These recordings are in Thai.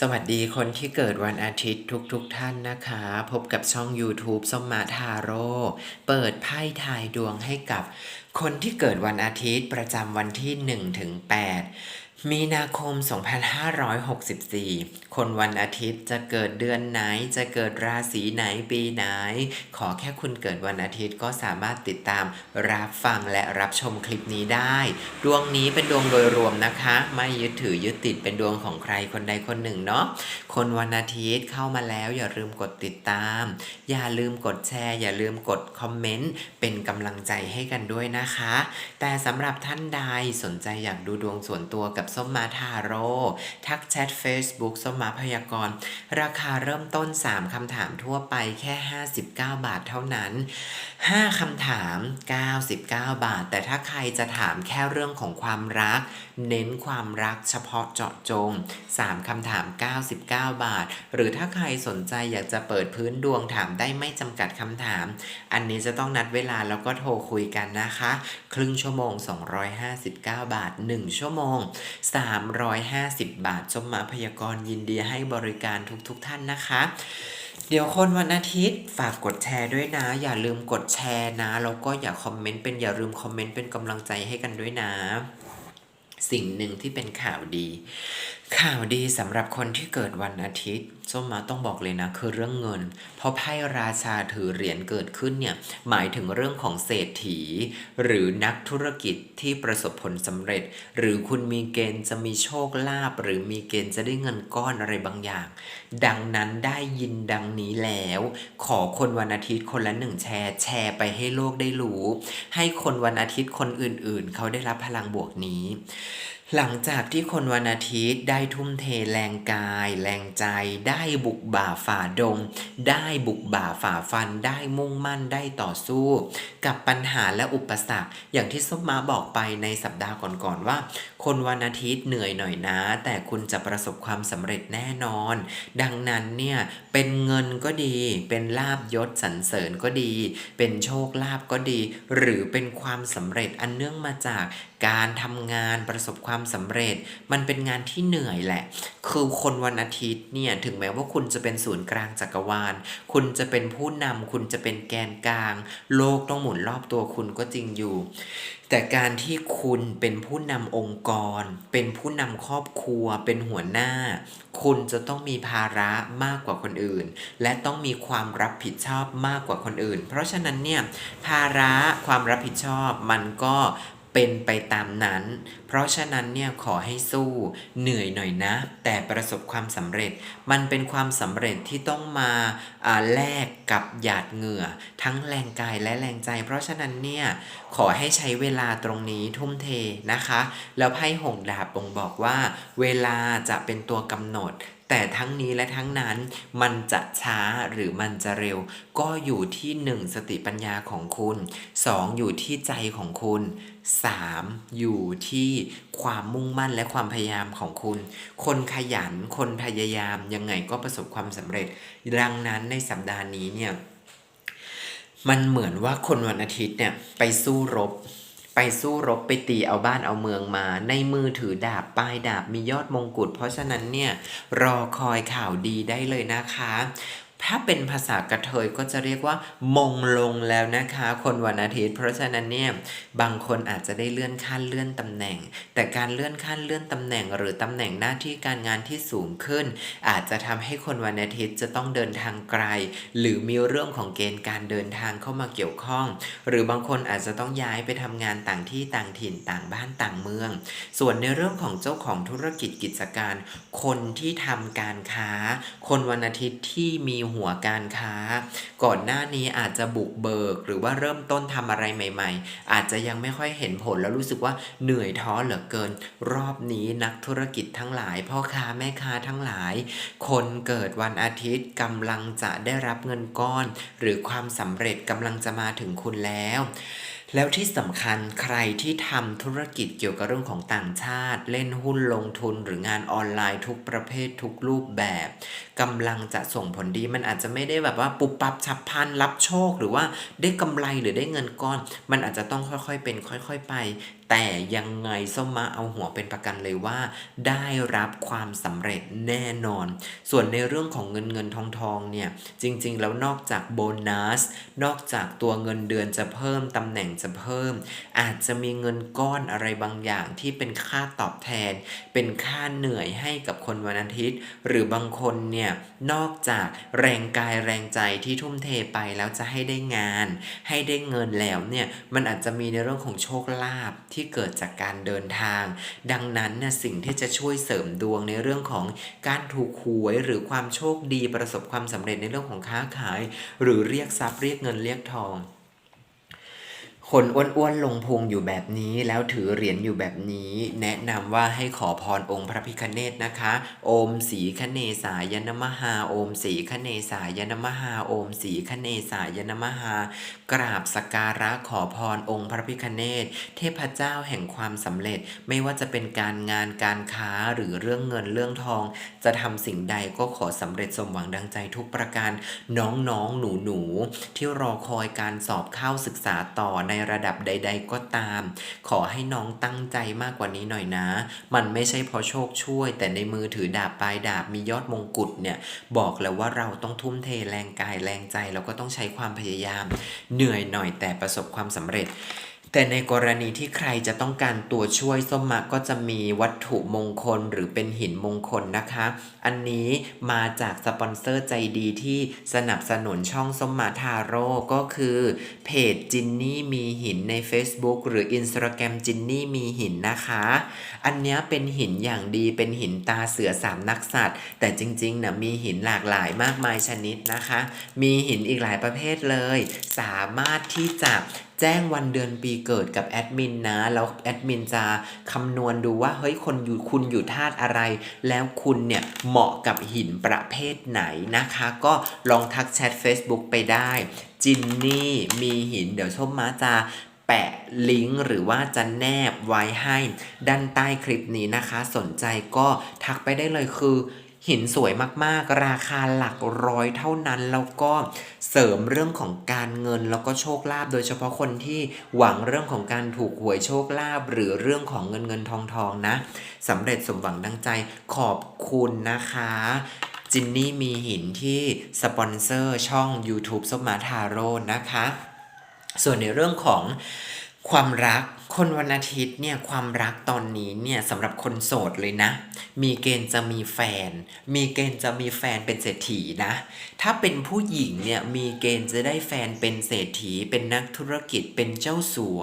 สวัสดีคนที่เกิดวันอาทิตย์ทุกๆทท่านนะคะ พบกับช่อง YouTube ส้มมาทาโร่เปิดไพ่ทายดวงให้กับ คนที่เกิดวันอาทิตย์ประจำวันที่1ถึง8 มีนาคม 2564 คนวันอาทิตย์จะเกิดเดือนไหน จะเกิดราศีไหนปีไหน ขอแค่คุณเกิดวันอาทิตย์ก็สามารถติดตามรับฟังและรับชมคลิปนี้ได้ ดวงนี้เป็นดวงโดยรวมนะคะ ไม่ยึดถือยึดติดเป็นดวงของใครคนใดคนหนึ่งเนาะ คนวันอาทิตย์เข้ามาแล้วอย่าลืมกดติดตาม อย่าลืมกดแชร์ อย่าลืมกดคอมเมนต์ เป็นกำลังใจให้กันด้วยนะคะ แต่สำหรับท่านใดสนใจอยากดูดวงส่วนตัวกับส้มมาทาโร่ทักแชท Facebook ส้มมาพยากรณ์ ราคาเริ่มต้น 3 คำถามทั่วไปแค่ 59 บาทเท่านั้น 5 คำถาม 99 บาท แต่ถ้าใครจะถามแค่เรื่องของความรักเน้นความรักเฉพาะเจาะจง 3คำถาม 99 บาท หรือถ้าใครสนใจอยากจะเปิดพื้นดวงถามได้ไม่จำกัดคำถาม อันนี้จะต้องนัดเวลาแล้วก็โทรคุยกันนะคะ ครึ่งชั่วโมง 259 บาท 1 ชั่วโมง 350 บาทจมมาพยากรณ์ยินดีให้บริการทุกๆทท่านนะคะเดี๋ยวคนวันอาทิตย์ฝากกดแชร์ด้วยนะ อย่าลืมกดแชร์นะ แล้วก็อย่าคอมเมนต์เป็นอย่าลืมคอมเมนต์เป็นกำลังใจให้กันด้วยนะ สิ่งหนึ่งที่เป็นข่าวดี ข่าวดีสำหรับคนที่เกิดวันอาทิตย์ส้มมาต้องบอกเลยนะ คือเรื่องเงิน เพราะไพ่ราชาถือเหรียญเกิดขึ้นเนี่ยหมายถึงเรื่องของเศรษฐี หรือนักธุรกิจที่ประสบผลสำเร็จ หรือคุณมีเกณฑ์จะมีโชคลาภหรือมีเกณฑ์จะได้เงินก้อนอะไรบางอย่าง ดังนั้นได้ยินดังนี้แล้ว ขอคนวันอาทิตย์คนละหนึ่งแชร์แชร์ไปให้โลกได้รู้ ให้คนวันอาทิตย์คนอื่นๆ เขาได้รับพลังบวกนี้ หลังจากที่คนวันอาทิตย์ได้ทุ่มเทแรงกาย แรงใจ ได้บุกบ่าฝ่าดง ได้บุกบ่าฝ่าฟัน ได้มุ่งมั่นได้ต่อสู้ กับปัญหาและอุปสรรค อย่างที่ส้มมาบอกไปในสัปดาห์ก่อนๆว่า คนวันอาทิตย์เหนื่อยหน่อยนะ แต่คุณจะประสบความสำเร็จแน่นอน ดังนั้นเนี่ยเป็นเงินก็ดี เป็นลาบยศสรรเสริญก็ดี เป็นโชคลาภก็ดี หรือเป็นความสำเร็จอันเนื่องมาจากการทำงานประสบความสำเร็จ มันเป็นงานที่เหนื่อยแหละ คือคนวันอาทิตย์เนี่ยถึงแม้ว่าคุณจะเป็นศูนย์กลางจักรวาล คุณจะเป็นผู้นำคุณจะเป็นแกนกลาง โลกต้องหมุนรอบตัวคุณก็จริงอยู่ แต่การที่คุณเป็นผู้นำองค์กร เป็นผู้นำครอบครัว เป็นหัวหน้า คุณจะต้องมีภาระมากกว่าคนอื่น และต้องมีความรับผิดชอบมากกว่าคนอื่น เพราะฉะนั้นเนี่ยภาระความรับผิดชอบมันก็ เป็นไปตามนั้น เพราะฉะนั้นเนี่ยขอให้สู้เหนื่อยหน่อยนะ แต่ประสบความสำเร็จ มันเป็นความสำเร็จที่ต้องมาแลกกับหยาดเหงื่อ ทั้งแรงกายและแรงใจ เพราะฉะนั้นเนี่ยขอให้ใช้เวลาตรงนี้ทุ่มเทนะคะ แล้วไพ่หงดาบบ่งบอกว่า เวลาจะเป็นตัวกำหนดแต่ทั้งนี้และทั้งนั้นมันจะช้าหรือมันจะเร็ว ก็อยู่ที่ 1 สติปัญญาของคุณ 2 อยู่ที่ใจของคุณ 3 อยู่ที่ความมุ่งมั่นและความพยายามของคุณ คนขยัน คนพยายามยังไงก็ประสบความสำเร็จ ดังนั้นในสัปดาห์นี้เนี่ย มันเหมือนว่าคนวันอาทิตย์เนี่ยไปสู้รบไปสู้รบไปตีเอาบ้านเอาเมืองมา ในมือถือดาบปลายดาบมียอดมงกุฎเพราะฉะนั้นเนี่ย รอคอยข่าวดีได้เลยนะคะ ถ้าเป็นภาษากระเทยก็จะเรียกว่ามงลงแล้วนะคะ คนวันอาทิตย์ เพราะฉะนั้นเนี่ยบางคนอาจจะได้เลื่อนขั้นเลื่อนตำแหน่ง แต่การเลื่อนขั้นเลื่อนตำแหน่ง หรือตำแหน่งหน้าที่การงานที่สูงขึ้น อาจจะทำให้คนวันอาทิตย์จะต้องเดินทางไกล หรือมีเรื่องของเกณฑ์การเดินทางเข้ามาเกี่ยวข้อง หรือบางคนอาจจะต้องย้ายไปทำงานต่างที่ต่างถิ่นต่างบ้านต่างเมือง ส่วนในเรื่องของเจ้าของธุรกิจกิจการ คนที่ทำการค้า คนวันอาทิตย์ที่มีหหัวการค้า ก่อนหน้านี้อาจจะบุกเบิก หรือว่าเริ่มต้นทำอะไรใหม่ ๆ อาจจะยังไม่ค่อยเห็นผลแล้วรู้สึกว่าเหนื่อยท้อเหลือเกิน รอบนี้นักธุรกิจทั้งหลาย พ่อค้าแม่ค้าทั้งหลาย คนเกิดวันอาทิตย์กำลังจะได้รับเงินก้อน หรือความสำเร็จกำลังจะมาถึงคุณแล้วแล้วที่สำคัญใครที่ทำธุรกิจเกี่ยวกับเรื่องของต่างชาติ เล่นหุ้นลงทุนหรืองานออนไลน์ทุกประเภททุกรูปแบบกำลังจะส่งผลดี มันอาจจะไม่ได้แบบว่าปุบปับฉับพลันรับโชค หรือว่าได้กำไรหรือได้เงินก้อน มันอาจจะต้องค่อยๆเป็น ค่อย ๆ ไป แต่ยังไงส้มมาเอาหัวเป็นประกันเลยว่า ได้รับความสำเร็จแน่นอน ส่วนในเรื่องของเงินเงินทองทองเนี่ยจริง ๆ แล้วนอกจากโบนัสนอกจากตัวเงินเดือนจะเพิ่มตำแหน่งจะเพิ่ม อาจจะมีเงินก้อนอะไรบางอย่างที่เป็นค่าตอบแทน เป็นค่าเหนื่อยให้กับคนวันอาทิตย์ หรือบางคนเนี่ยเนี่ยนอกจากแรงกายแรงใจที่ทุ่มเทไปแล้วจะให้ได้งาน ให้ได้เงินแล้วเนี่ยมันอาจจะมีในเรื่องของโชคลาภที่เกิดจากการเดินทาง ดังนั้นนะสิ่งที่จะช่วยเสริมดวงในเรื่องของการถูกหวยหรือความโชคดีประสบความสำเร็จในเรื่องของค้าขาย หรือเรียกทรัพย์เรียกเงินเรียกทอง คนอ้วนๆลงพุงอยู่แบบนี้แล้วถือเหรียญอยู่แบบนี้ แนะนำว่าให้ขอพรองค์พระพิคเนตนะคะ โอมสีคเนสายนมหาโอมสีคเนสายนมหาโอมสีคเนสายนมหากราบสการะขอพรองค์พระพิคเนตเทพเจ้าแห่งความสำเร็จไม่ว่าจะเป็นการงานการค้าหรือเรื่องเงินเรื่องทอง จะทำสิ่งใดก็ขอสำเร็จสมหวังดังใจทุกประการน้องๆหนูๆที่รอคอยการสอบเข้าศึกษาต่อในระดับใด ๆ ก็ตาม ขอให้น้องตั้งใจมากกว่านี้หน่อยนะ มันไม่ใช่เพราะโชคช่วย แต่ในมือถือดาบปลายดาบมียอดมงกุฎเนี่ย บอกแล้วว่าเราต้องทุ่มเทแรงกายแรงใจแล้วก็ต้องใช้ความพยายาม เหนื่อยหน่อยแต่ประสบความสำเร็จ แต่ในกรณีที่ใครจะต้องการตัวช่วยส้มมะก็จะมีวัตถุมงคลหรือเป็นหินมงคลนะคะ อันนี้มาจากสปอนเซอร์ใจดีที่สนับสนุนช่องส้มมาทาโร่ก็คือเพจจินนี่มีหินใน Facebook หรือ Instagram จินนี่มีหินนะคะ อันนี้เป็นหินอย่างดีเป็นหินตาเสือสามนักสัตว์ แต่จริงๆนะมีหินหลากหลายมากมายชนิดนะคะ มีหินอีกหลายประเภทเลย สามารถที่จะ แจ้งวันเดือนปีเกิดกับแอดมินนะ แล้วแอดมินจะคำนวณดูว่าเฮ้ยคนอยู่คุณอยู่ธาตุอะไร แล้วคุณเนี่ยเหมาะกับหินประเภทไหนนะคะ ก็ลองทักแชท Facebook ไปได้จินนี่มีหินเดี๋ยวส้มมาจะแปะลิงก์หรือว่าจะแนบไว้ให้ด้านใต้คลิปนี้นะคะ สนใจก็ทักไปได้เลยคือ หินสวยมากๆ ราคาหลักร้อยเท่านั้น แล้วก็เสริมเรื่องของการเงินแล้วก็โชคลาภโดยเฉพาะคนที่หวังเรื่องของการถูกหวยโชคลาภหรือเรื่องของเงินเงินทองทองนะสำเร็จสมหวังดังใจขอบคุณนะคะจินนี่มีหินที่สปอนเซอร์ช่อง YouTube ส้มมาทาโร่นะคะ ส่วนในเรื่องของความรัก คนวันอาทิตย์เนี่ยความรักตอนนี้เนี่ยสำหรับคนโสดเลยนะ มีเกณฑ์จะมีแฟน มีเกณฑ์จะมีแฟนเป็นเศรษฐีนะ ถ้าเป็นผู้หญิงเนี่ยมีเกณฑ์จะได้แฟนเป็นเศรษฐี เป็นนักธุรกิจเป็นเจ้าสัว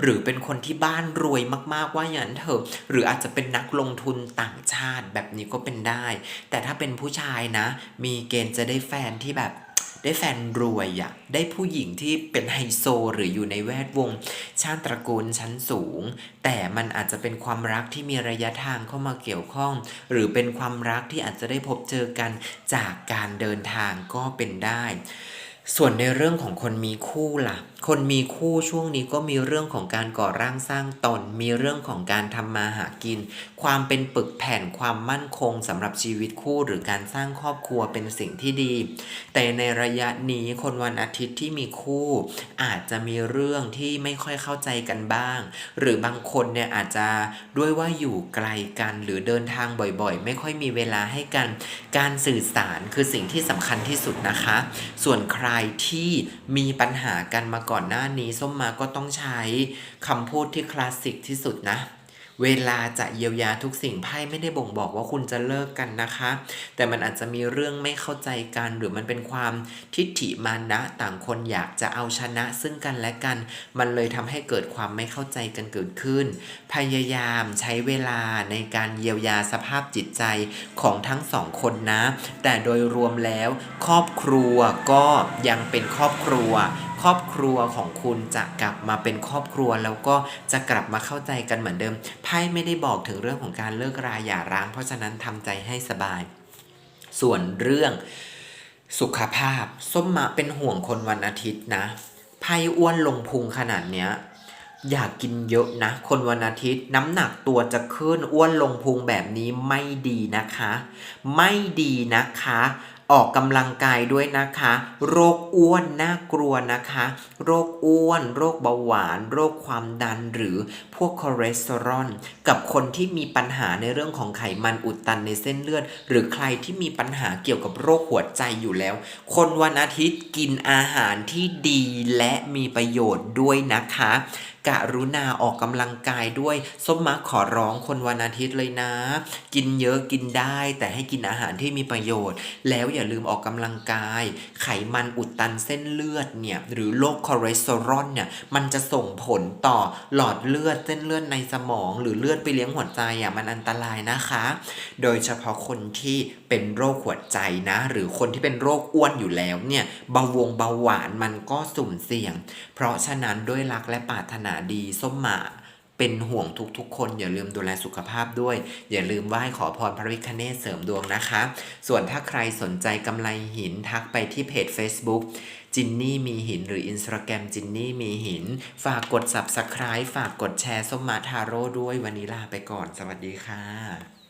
หรือเป็นคนที่บ้านรวยมากๆว่าอย่างนั้นเถอะ หรืออาจจะเป็นนักลงทุนต่างชาติแบบนี้ก็เป็นได้ แต่ถ้าเป็นผู้ชายนะ มีเกณฑ์จะได้แฟนที่แบบ ได้แฟนรวยอะได้ผู้หญิงที่เป็นไฮโซหรืออยู่ในแวดวง ชาติตระกูลชั้นสูง แต่มันอาจจะเป็นความรักที่มีระยะทางเข้ามาเกี่ยวข้อง หรือเป็นความรักที่อาจจะได้พบเจอกันจากการเดินทางก็เป็นได้ ส่วนในเรื่องของคนมีคู่ล่ะ คนมีคู่ช่วงนี้ก็มีเรื่องของการก่อร่างสร้างตน มีเรื่องของการทำมาหากิน ความเป็นปึกแผ่นความมั่นคงสำหรับชีวิตคู่ หรือการสร้างครอบครัวเป็นสิ่งที่ดี แต่ในระยะนี้คนวันอาทิตย์ที่มีคู่ อาจจะมีเรื่องที่ไม่ค่อยเข้าใจกันบ้าง หรือบางคนเนี่ยอาจจะด้วยว่าอยู่ไกลกันหรือเดินทางบ่อยๆ ไม่ค่อยมีเวลาให้กัน การสื่อสารคือสิ่งที่สำคัญที่สุดนะคะ ส่วนใครที่มีปัญหากันมาก่อน่อนหน้านี้ส้มมาก็ต้องใช้คำพูดที่คลาสสิกที่สุดนะ เวลาจะเยียวยาทุกสิ่งไพ่ไม่ได้บ่งบอกว่าคุณจะเลิกกันนะคะ แต่มันอาจจะมีเรื่องไม่เข้าใจกัน หรือมันเป็นความทิฏฐิมานะต่างคนอยากจะเอาชนะซึ่งกันและกัน มันเลยทำให้เกิดความไม่เข้าใจกันเกิดขึ้น พยายามใช้เวลาในการเยียวยาสภาพจิตใจของทั้งสองคนนะ แต่โดยรวมแล้ว ครอบครัวก็ยังเป็นครอบครัว ครอบครัวของคุณจะกลับมาเป็นครอบครัว แล้วก็จะกลับมาเข้าใจกันเหมือนเดิมไพ่ไม่ได้บอกถึงเรื่องของการเลิกราหย่าร้าง เพราะฉะนั้นทำใจให้สบาย ส่วนเรื่องสุขภาพ ส้มมะเป็นห่วงคนวันอาทิตย์นะไพ่อ้วนลงพุงขนาดเนี้ยอยากกินเยอะนะ คนวันอาทิตย์ น้ำหนักตัวจะขึ้นอ้วนลงพุงแบบนี้ไม่ดีนะคะ ไม่ดีนะคะ ออกกำลังกายด้วยนะคะ โรคอ้วนน่ากลัวนะคะ โรคอ้วน โรคเบาหวาน โรคความดันหรือพวกคอเลสเตอรอลกับคนที่มีปัญหาในเรื่องของไขมันอุดตันในเส้นเลือด หรือใครที่มีปัญหาเกี่ยวกับโรคหัวใจอยู่แล้ว คนวันอาทิตย์กินอาหารที่ดีและมีประโยชน์ด้วยนะคะ กะรุณาออกกำลังกายด้วย ส้มมักขอร้องคนวันอาทิตย์เลยนะ กินเยอะกินได้ แต่ให้กินอาหารที่มีประโยชน์ แล้วอย่าลืมออกกำลังกาย ไขมันอุดตันเส้นเลือดเนี่ยหรือโรคคอเลสเตอรอลเนี่ยมันจะส่งผลต่อหลอดเลือดเส้นเลือดในสมอง หรือเลือดไปเลี้ยงหัวใจอะมันอันตรายนะคะ โดยเฉพาะคนที่เป็นโรคหัวใจนะ หรือคนที่เป็นโรคอ้วนอยู่แล้วเนี่ยเบาวงเบาหวานมันก็สุ่มเสี่ยง เพราะฉะนั้นด้วยรักและปรารถนาดีส้มหมาเป็นห่วงทุกๆ คนอย่าลืมดูแลสุขภาพด้วย อย่าลืมไหว้ขอพรพระวิคเนศเสริมดวงนะคะ ส่วนถ้าใครสนใจกำไรหินทักไปที่เพจ Facebook จินนี่มีหินหรืออินสตาแกรมจินนี่มีหิน ฝากกด Subscribe ฝากกดแชร์ส้มมาทาโร่ด้วยวันนี้ลาไปก่อน สวัสดีค่ะ